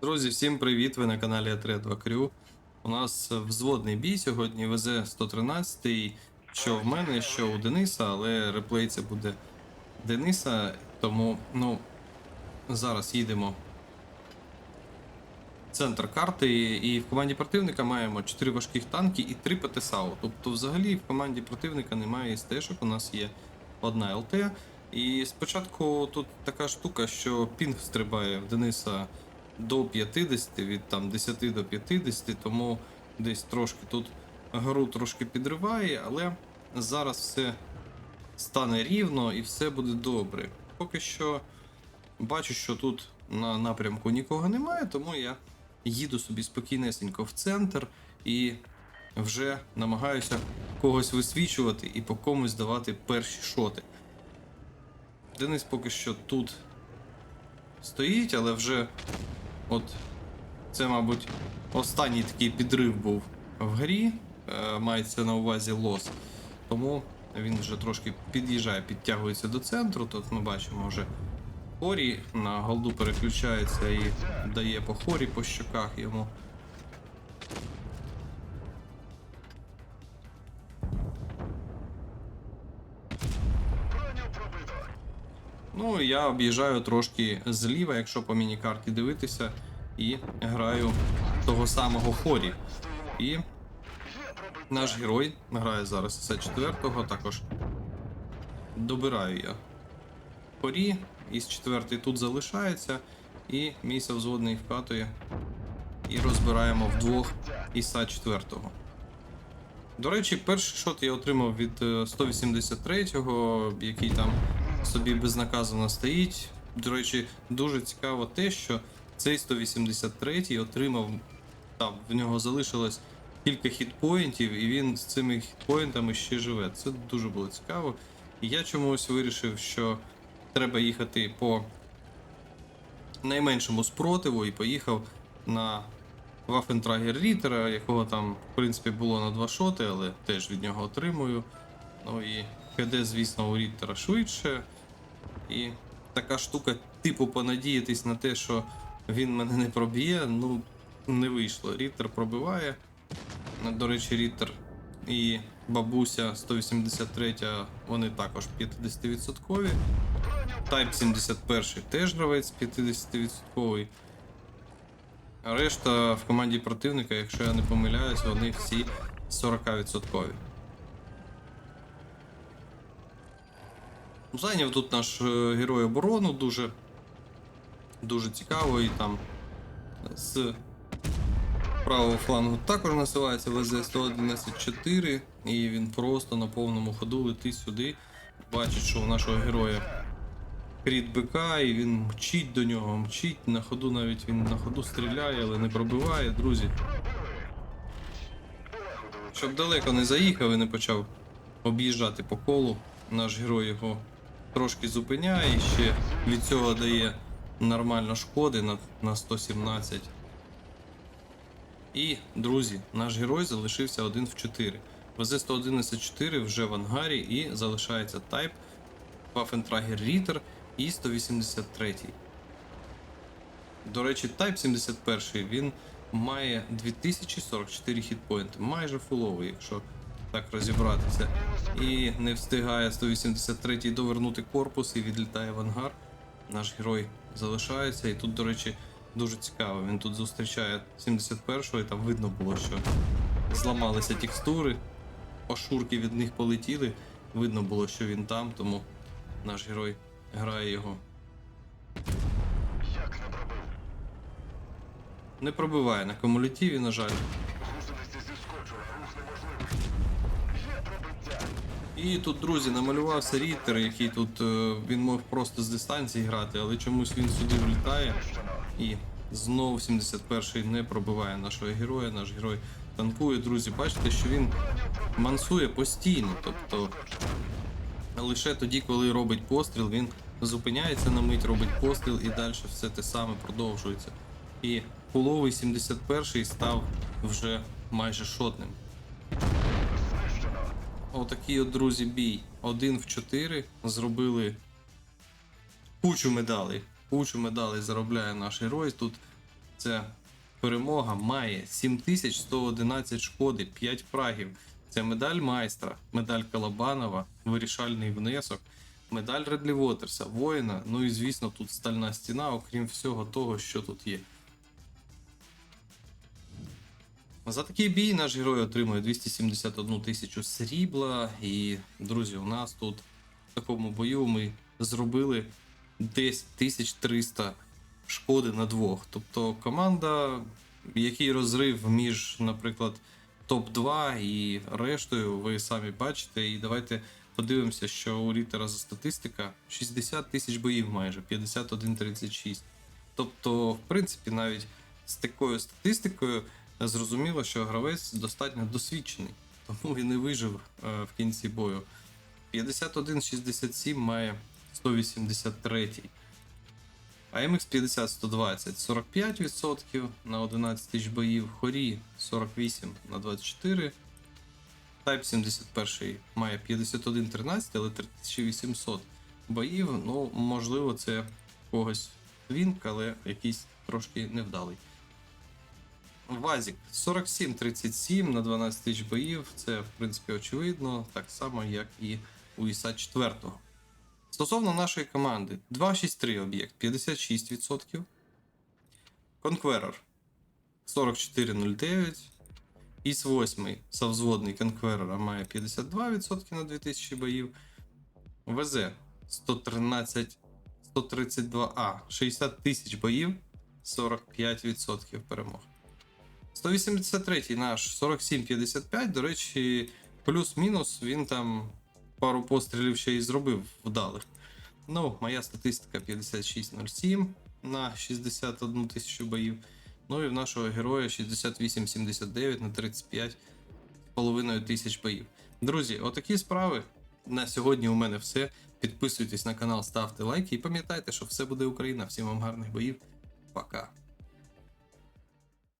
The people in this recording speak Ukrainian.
Друзі, всім привіт! Ви на каналі А32 Крю. У нас взводний бій сьогодні везе 113 що в мене, що у Дениса, але реплей це буде Дениса. Тому, ну, зараз їдемо в центр карти, і в команді противника маємо 4 важких танки і 3 ПТСАУ. Тобто, взагалі, в команді противника немає СТ-шок, у нас є одна ЛТ. І спочатку тут така штука, що пінг стрибає в Дениса до 50, від там 10 до 50, тому десь трошки тут гру трошки підриває, але зараз все стане рівно і все буде добре. Поки що бачу, що тут на напрямку нікого немає, тому я їду собі спокійнесенько в центр і вже намагаюся когось висвічувати і по комусь давати перші шоти. Денис поки що тут стоїть, але вже от це, мабуть, останній такий підрив був в грі. е, Мається на увазі лос. Тому він вже трошки під'їжджає, підтягується до центру. Тут ми бачимо вже хорі на голду переключається і дає по хорі по щоках йому. Ну, я об'їжджаю трошки зліва, якщо по міні-карті дивитися, і граю того самого хорі. І наш герой грає зараз С4, також добираю я хорі, із четвертий тут залишається, і мій совзводний вкатує. І розбираємо вдвох іса 4 До речі, перший шот я отримав від е, 183-го, який там собі безнаказано стоїть. До речі, дуже цікаво те, що цей 183-й отримав, там в нього залишилось кілька хітпоінтів, і він з цими хітпоінтами ще живе. Це дуже було цікаво. І я чомусь вирішив, що треба їхати по найменшому спротиву і поїхав на Waffentrager Рітера, якого там, в принципі, було на два шоти, але теж від нього отримую. Ну і КД, звісно, у Ріттера швидше. І така штука, типу, понадіятись на те, що він мене не проб'є, ну, не вийшло. Ріттер пробиває. До речі, Ріттер і бабуся 183, вони також 50%. Type 71 теж гравець 50%. А решта в команді противника, якщо я не помиляюсь, вони всі 40%. Зайняв тут наш е, герой оборону дуже, дуже цікаво і там з правого флангу також насилається ВЗ-111-4 і він просто на повному ходу летить сюди. Бачить, що у нашого героя кріт БК і він мчить до нього, мчить, на ходу навіть він на ходу стріляє, але не пробиває, друзі. Щоб далеко не заїхав і не почав об'їжджати по колу, наш герой його трошки зупиняє і ще від цього дає нормально шкоди на, на 117. І, друзі, наш герой залишився один в 4. ВЗ-111-4 вже в ангарі і залишається тайп, Waffentrager Ritter і 183. До речі, Type 71 він має 2044 хітпоінти, майже фуловий, якщо так розібратися. І не встигає 183-й довернути корпус і відлітає в ангар. Наш герой залишається. І тут, до речі, дуже цікаво. Він тут зустрічає 71-го, і там видно було, що зламалися текстури, ошурки від них полетіли. Видно було, що він там, тому наш герой грає його. Як не пробив? Не пробиває на кумулятиві, на жаль. І тут, друзі, намалювався Ріттер, який тут е, він мог просто з дистанції грати, але чомусь він сюди влітає. І знову 71-й не пробиває нашого героя. Наш герой танкує. Друзі, бачите, що він мансує постійно. Тобто лише тоді, коли робить постріл, він зупиняється на мить, робить постріл і далі все те саме продовжується. І половий 71-й став вже майже шотним. Отакий от, друзі, бій. Один в 4 зробили кучу медалей. Кучу медалей заробляє наш герой. Тут Це перемога має 7111 шкоди, 5 фрагів. Це медаль майстра, медаль Калабанова, вирішальний внесок, медаль Редлі Вотерса, воїна. Ну і звісно, тут стальна стіна, окрім всього того, що тут є. За такий бій наш герой отримує 271 тисячу срібла. І, друзі, у нас тут в такому бою ми зробили десь 1300 шкоди на двох. Тобто команда, який розрив між, наприклад, топ-2 і рештою, ви самі бачите. І давайте подивимося, що у Рітера за статистика 60 тисяч боїв майже, 51-36. Тобто, в принципі, навіть з такою статистикою зрозуміло, що гравець достатньо досвідчений, тому він і вижив е, в кінці бою. 51-67 має 183. А MX 50 120 45% на 11 тисяч боїв, Хорі 48 на 24. Type 71 має 51-13, але 3800 боїв. Ну, можливо, це когось твінк, але якийсь трошки невдалий. Вазік 47-37 на 12 тисяч боїв. Це, в принципі, очевидно, так само, як і у ІСа 4. Стосовно нашої команди, 263 об'єкт 56%. Conqueror 4409. Іс 8 совзводний Conqueror має 52% на 2000 боїв. ВЗ 113 132А 60 тисяч боїв, 45% перемог. 183 наш 47-55, до речі, плюс-мінус він там пару пострілів ще й зробив вдалих. Ну, моя статистика 56.07 на 61 тисячу боїв. Ну і в нашого героя 68.79 на 35,5 тисяч боїв. Друзі, отакі справи. На сьогодні у мене все. Підписуйтесь на канал, ставте лайки і пам'ятайте, що все буде Україна. Всім вам гарних боїв. Пока.